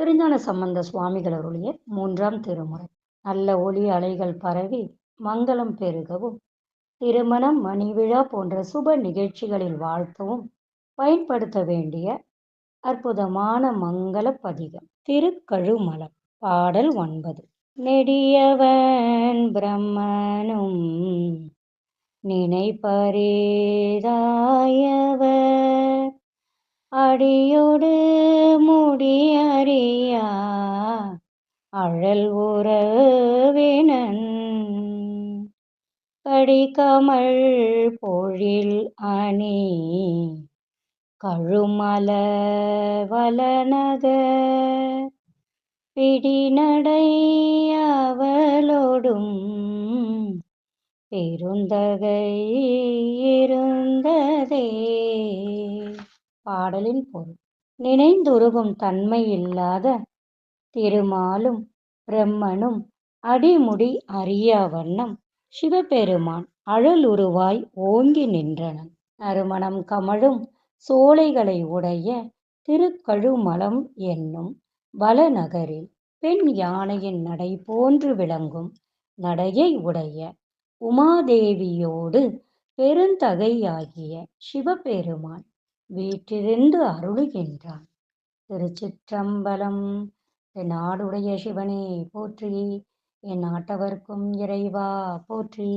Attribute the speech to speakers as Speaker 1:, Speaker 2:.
Speaker 1: திருஞான சம்பந்த சுவாமிகள் அருளிய மூன்றாம் திருமுறை. நல்ல ஒளி அலைகள் பரவி மங்களம் பெருகவும் திருமணம் மணிவிழா போன்ற சுப நிகழ்ச்சிகளில் வாழ்த்தவும் பயன்படுத்த வேண்டிய அற்புதமான மங்கள பதிகம். திருக்கழுமலம் பாடல் ஒன்பது. நெடியவன் பிரம்மனும் நினைப்பரேதா அடியோடு முடியறியா அழல் உறவினன் கடிகமல் பொழில் அணி. கழுமல வலனக. பிடிநடையவளோடும் பெருந்தகை இருந்ததே. பாடலின் பொருள். நினைந்துருகும் தன்மை இல்லாத திருமாலும் பிரம்மனும் அடிமுடி அறியா வண்ணம் சிவபெருமான் அழலுருவாய் ஓங்கி நின்றனன் நறுமணம் கமழும் சோலைகளை உடைய திருக்கழுமலம் என்னும் வளநகரில் பெண் யானையின் நடை போன்று விளங்கும் நடையை உடைய உமாதேவியோடு பெருந்தகையாகிய சிவபெருமான் வீற்றிருந்து அருளுகின்றான். திருச்சிற்றம்பலம் என் நாடுடைய சிவனே போற்றி. என் நாட்டவர்க்கும் இறைவா போற்றி.